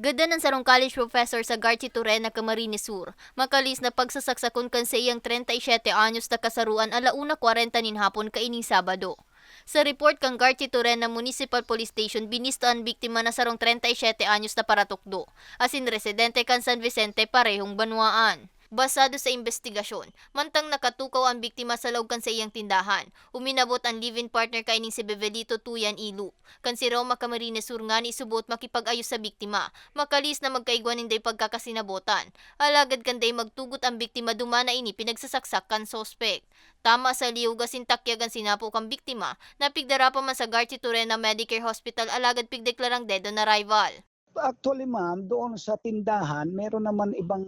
Gada ng sarong college professor sa Garchi Turena, Camarines Sur, makalis na pagsasaksakon kan sa iyang 37 anyos na kasaruan alauna 40 nin hapon kaining Sabado. Sa report kang Garchi Turena Municipal Police Station, binista ang biktima na sarong 37 anyos na paratukdo, asin residente kan San Vicente parehong banwaan. Basado sa investigasyon, mantang nakatukaw ang biktima sa kan sa iyang tindahan, uminabot ang live-in partner kaining si Bebelito Tuyan Ilu. Kan si Roma Camarines Sur nga makipag-ayos sa biktima, makalis na magkaigwan ninday pagkakasinabotan. Alagad kan day magtugot ang biktima dumana ini pinagsasaksak kan sospek. Tama sa liuga sintakyagan sinapo kang biktima, napigdara pa man sa Garchi Turena Medicare Hospital alagad pigdeklarang dead on arrival. Actually ma'am, doon sa tindahan, meron naman ibang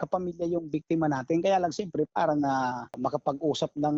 kapamilya yung biktima natin. Kaya lang siyempre parang ah, makapag-usap ng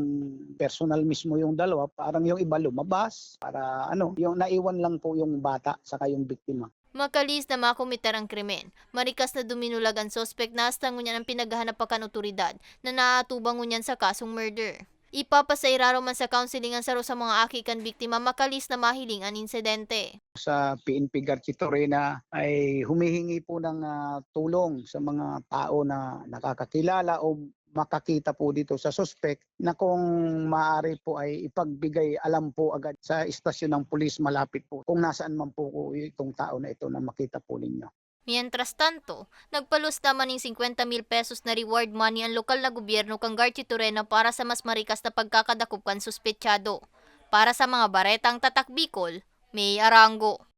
personal mismo yung dalawa. Parang yung iba lumabas para ano, yung naiwan lang po yung bata saka yung biktima. Makalis na makumitar ang krimen. Marikas na duminulag ang sospek na hasta ngunyan ang pinaghahanap pa otoridad na naatubang ngunyan sa kasong murder. Ipapasairaro man sa counseling ang saro sa mga aki kan biktima makalis na mahiling ang insidente. Sa PNP Garchitorena ay humihingi po ng ah, tulong sa mga tao na nakakakilala o makakita po dito sa suspect na kung maaari po ay ipagbigay alam po agad sa istasyon ng pulis malapit po kung nasaan man po itong tao na ito na makita po ninyo. Mientras tanto, nagpalus naman ng 50 mil pesos na reward money ang lokal na gobyerno kang Garchi Turena para sa mas marikas na pagkakadakop kan suspetsado. Para sa mga baretang tatak Bicol, May Arango.